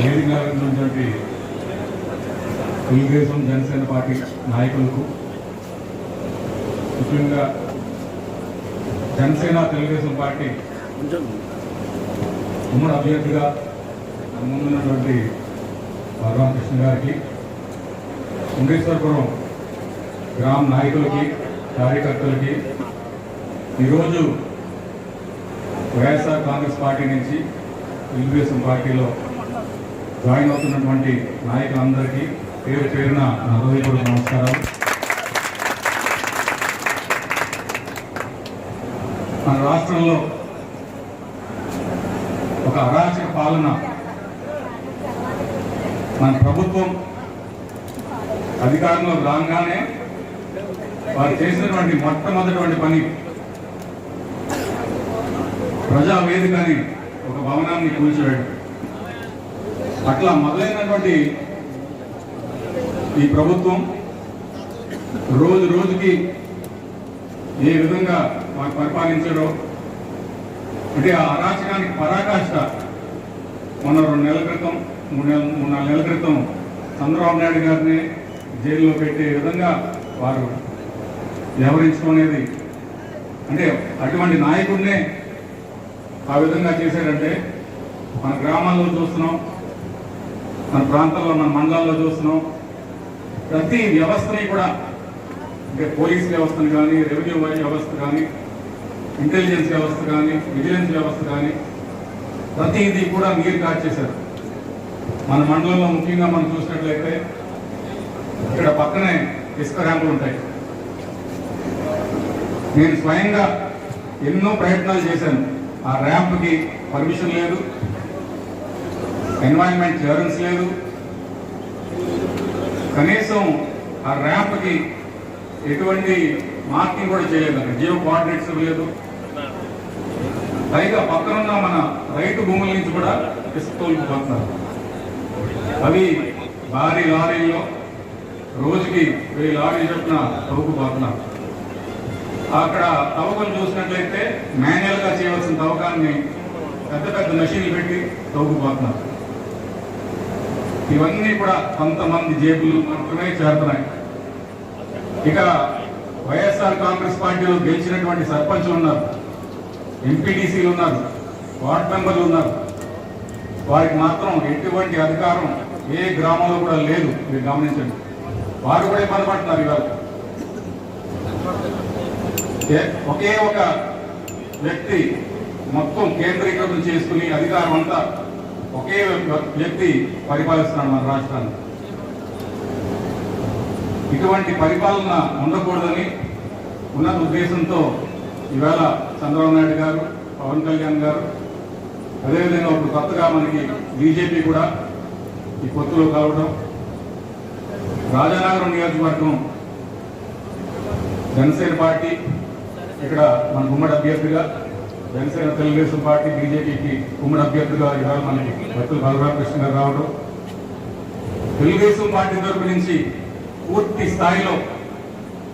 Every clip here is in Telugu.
వేదికగా ఉన్నటువంటి తెలుగుదేశం జనసేన పార్టీ నాయకులకు ముఖ్యంగా జనసేన తెలుగుదేశం పార్టీ ఉమ్మడి అభ్యర్థిగా ముందున్నటువంటి రామకృష్ణ గారికి ఉండేశ్వరపురం గ్రామ నాయకులకి కార్యకర్తలకి ఈరోజు వైఎస్ఆర్ కాంగ్రెస్ పార్టీ నుంచి తెలుగుదేశం పార్టీలో జాయిన్ అవుతున్నటువంటి నాయకులందరికీ పేరు పేరున నా హృదయపూర్వక నమస్కారాలు. మన రాష్ట్రంలో ఒక అరాచక పాలన మన ప్రభుత్వం అధికారంలో రాగానే వారు చేసినటువంటి మొట్టమొదటి పని ప్రజావేదిక అని ఒక భవనాన్ని కూల్చివేయడం. అట్లా మొదలైనటువంటి ఈ ప్రభుత్వం రోజు రోజుకి ఏ విధంగా మాకు పరిపాలించడో అంటే ఆ అరాచకానికి పరాకాష్ట మొన్న రెండు నెలల క్రితం మూడు నెల మూడు నాలుగు నెలల క్రితం చంద్రబాబు నాయుడు గారిని జైల్లో పెట్టే విధంగా వారు వ్యవహరించుకునేది అంటే అటువంటి నాయకుడినే ఆ విధంగా చేశారంటే మన గ్రామాల్లో చూస్తున్నాం మన ప్రాంతంలో మన మండలాల్లో చూస్తున్నాం. ప్రతి వ్యవస్థని కూడా అంటే పోలీస్ వ్యవస్థను కానీ రెవెన్యూ వ్యవస్థ కానీ ఇంటెలిజెన్స్ వ్యవస్థ కానీ విజిలెన్స్ వ్యవస్థ కానీ ప్రతిదీ కూడా మీరు కాచేశారు మన మండలంలో ముఖ్యంగా మనం చూసినట్లయితే ఇక్కడ పక్కనే ఇసుక ర్యాంపులు ఉంటాయి. నేను స్వయంగా ఎన్నో ప్రయత్నాలు చేశాను. ఆ ర్యాంప్కి పర్మిషన్ లేదు. ఎన్వైరన్మెంట్ క్లియరెన్స్ లేదు. కనీసం ఆ ర్యాంప్కి ఎటువంటి మార్కింగ్ కూడా చేయలేదు. జియో కోఆర్డినేట్స్ లేదు. పైగా పక్కనున్న మన రైతు భూముల నుంచి కూడా ఇసుక తోలుకుపోతున్నారు అవి భారీ లారీల్లో రోజుకి వెయ్యి లారీ చొప్పున తవ్వుకుపోతున్నారు అక్కడ తవ్వకం చూసినట్లయితే మాన్యువల్గా చేయవలసిన తవ్వకాన్ని పెద్ద పెద్ద మెషిన్లు పెట్టి తవ్వుకుపోతున్నారు ఇవన్నీ కూడా కొంతమంది జేబులు మాత్రమే చేరుతున్నాయి. ఇక వైఎస్ఆర్ కాంగ్రెస్ పార్టీలో గెలిచినటువంటి సర్పంచ్లు ఉన్నారు. ఎంపీటీసీలు ఉన్నారు. వార్డు మెంబర్లు ఉన్నారు. వారికి మాత్రం ఎటువంటి అధికారం ఏ గ్రామంలో కూడా లేదు. మీరు గమనించండి. వారు కూడా ఇబ్బంది పడుతున్నారు ఇవాళ ఒకే ఒక వ్యక్తి మొత్తం కేంద్రీకృతం చేసుకుని అధికారం అంతా ఒకే వ్యక్తి పరిపాలిస్తున్నాడు మన రాష్ట్రాన్ని ఇటువంటి పరిపాలన ఉండకూడదని ఉన్నత ఉద్దేశంతో ఈవేళ చంద్రబాబు నాయుడు గారు పవన్ కళ్యాణ్ గారు అదేవిధంగా ఇప్పుడు కొత్తగా మనకి బీజేపీ కూడా ఈ పొత్తులో కావడం రాజానగరం నియోజకవర్గం జనసేన పార్టీ ఇక్కడ మన గుమ్మడి అభ్యర్థిగా జనసేన తెలుగుదేశం పార్టీ బీజేపీకి ఉమ్మడి అభ్యర్థిగా ఇవాళ మనకి భక్తులు బలరామకృష్ణ గారు రావడం. తెలుగుదేశం పార్టీ తరపు నుంచి పూర్తి స్థాయిలో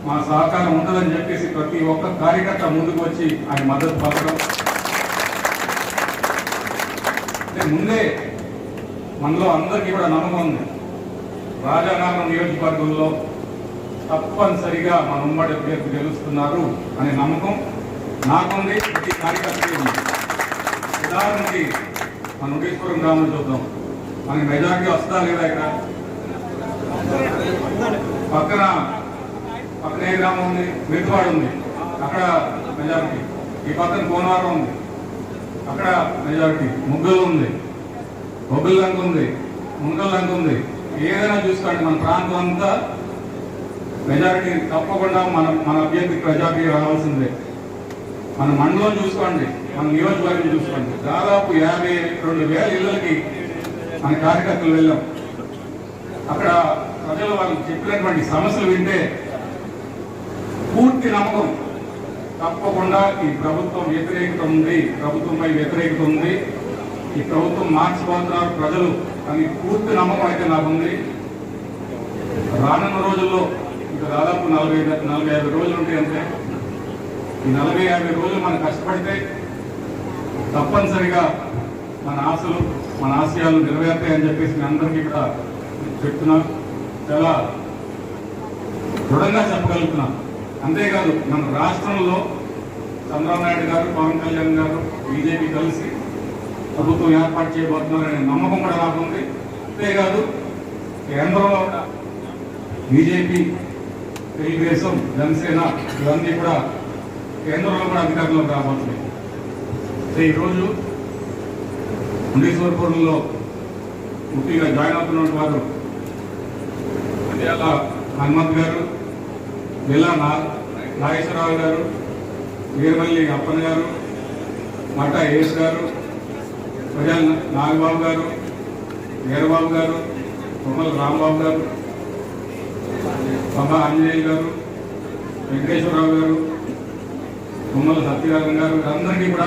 మా సహకారం ఉండదని చెప్పేసి ప్రతి ఒక్క కార్యకర్త ముందుకు వచ్చి ఆయన మద్దతు పలకడం. ముందే మనలో అందరికీ కూడా నమ్మకం ఉంది. రాజానగరం నియోజకవర్గంలో తప్పనిసరిగా మన ఉమ్మడి అభ్యర్థి గెలుస్తున్నారు అనే నమ్మకం నాకుంది ప్రతి కార్యకర్తకి ఉంది. ఉదాహరణకి మన ఉండేశ్వరం గ్రామం చూద్దాం. మనకి మెజారిటీ వస్తా లేదా ఇక్కడ? పక్కన పక్కన ఏ గ్రామం ఉంది మెట్టువాడు ఉంది. అక్కడ మెజారిటీ. ఈ పక్కన కోనవరం ఉంది. అక్కడ మెజారిటీ. ముగ్గులు ఉంది. బొగ్గులు లంక ఉంది. ముంగల్ లంక ఉంది. ఏదైనా చూసుకోండి మన ప్రాంతం అంతా మెజారిటీ తప్పకుండా మన మన అభ్యర్థి ప్రజాకి రావాల్సిందే. మన మండలం చూసుకోండి. మన నియోజకవర్గం చూసుకోండి. దాదాపు యాభై రెండు వేల ఇళ్ళకి మన కార్యకర్తలు వెళ్ళాం. అక్కడ ప్రజలు వాళ్ళు చెప్పినటువంటి సమస్యలు వింటే పూర్తి నమ్మకం. తప్పకుండా ఈ ప్రభుత్వం వ్యతిరేకత ఉంది. ప్రభుత్వంపై వ్యతిరేకత ఉంది. ఈ ప్రభుత్వం మార్చిపోతున్నారు ప్రజలు. అని పూర్తి నమ్మకం అయితే నాకు ఉంది. రానున్న రోజుల్లో ఇంకా దాదాపు నలభై నలభై యాభై రోజులు ఉంటాయి అంతే. ఈ నలభై యాభై రోజులు మనం కష్టపడితే తప్పనిసరిగా మన ఆశలు మన ఆశయాలు నెరవేరుతాయని చెప్పేసి నేను అందరికీ కూడా చెప్తున్నా. చాలా దృఢంగా చెప్పగలుగుతున్నా. అంతేకాదు మన రాష్ట్రంలో చంద్రబాబు నాయుడు గారు పవన్ కళ్యాణ్ గారు బీజేపీ కలిసి ప్రభుత్వం ఏర్పాటు చేయబోతున్నారనే నమ్మకం కూడా నాకు ఉంది. అంతేకాదు కేంద్రంలో కూడా బీజేపీ తెలుగుదేశం జనసేన ఇవన్నీ కూడా కేంద్రంలో కూడా అధికారంలోకి రాబోతున్నాయి సో ఈరోజు ఉండేశ్వరపురంలో ముఖ్యంగా జాయిన్ అవుతున్న వారు ఇవాళ హనుమంత్ గారు జిల్లా నా నాగేశ్వరరావు గారు వీరమల్లి అప్పన్ గారు మటా ఏస్ గారు ప్రజల నాగబాబు గారు వీరబాబు గారు తుమ్మల రాంబాబు గారు బాబా ఆంజనేయులు గారు వెంకటేశ్వరరావు గారు కొమ్మల సత్యనారాయణ గారు అందరికీ కూడా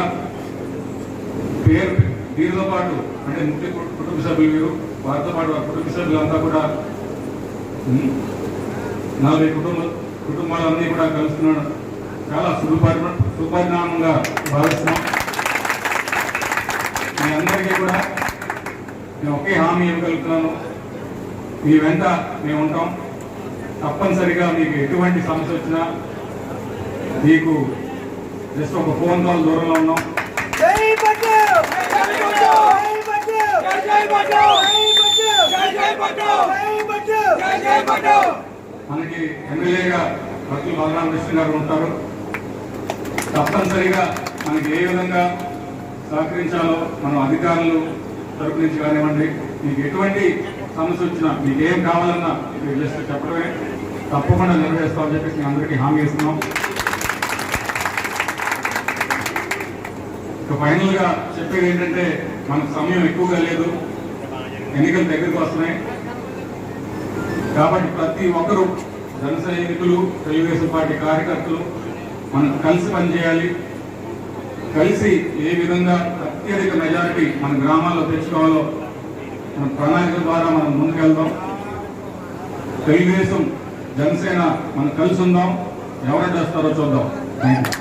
పేరు వీరితో పాటు అంటే ముఖ్య కుటుంబ సభ్యులు వీరు వారితో పాటు కుటుంబ సభ్యులంతా కూడా నలభై కుటుంబ కుటుంబాలన్నీ కూడా కలుస్తున్నాడు చాలా సుపరి సుపరిణామంగా భావిస్తున్నాం. మీ అందరికీ కూడా నేను ఒకే హామీ ఇవ్వగలుగుతున్నాను. మీ వెంట మేము ఉంటాం. తప్పనిసరిగా మీకు ఎటువంటి సమస్య వచ్చినా మీకు జస్ట్ ఒక ఫోన్ కాల్ దూరంలో ఉన్నాం మనకి ఎమ్మెల్యేగా భక్తులు బలరామకృష్ణ గారు ఉంటారు. తప్పనిసరిగా మనకి ఏ విధంగా సహకరించాలో మనం అధికారులు తరపు నుంచి కానివ్వండి మీకు ఎటువంటి సమస్య వచ్చినా మీకు ఏం కావాలన్నా మీకు జస్ట్ చెప్పడమే. తప్పకుండా నెరవేరుస్తామని చెప్పేసి మీ అందరికీ హామీ ఇస్తున్నాం. ఫైనల్గా చెప్పేది ఏంటంటే మనకు సమయం ఎక్కువగా లేదు. ఎన్నికలు దగ్గరికి వస్తున్నాయి. కాబట్టి ప్రతి ఒక్కరూ జన సైనికులు తెలుగుదేశం పార్టీ కార్యకర్తలు మనం కలిసి పనిచేయాలి. కలిసి ఏ విధంగా అత్యధిక మెజారిటీ మన గ్రామాల్లో తెచ్చుకోవాలో మన ప్రణాళిక ద్వారా మనం ముందుకెళ్దాం. తెలుగుదేశం జనసేన మనం కలిసి ఉందాం. ఎవరు చేస్తారో చూద్దాం. Thank you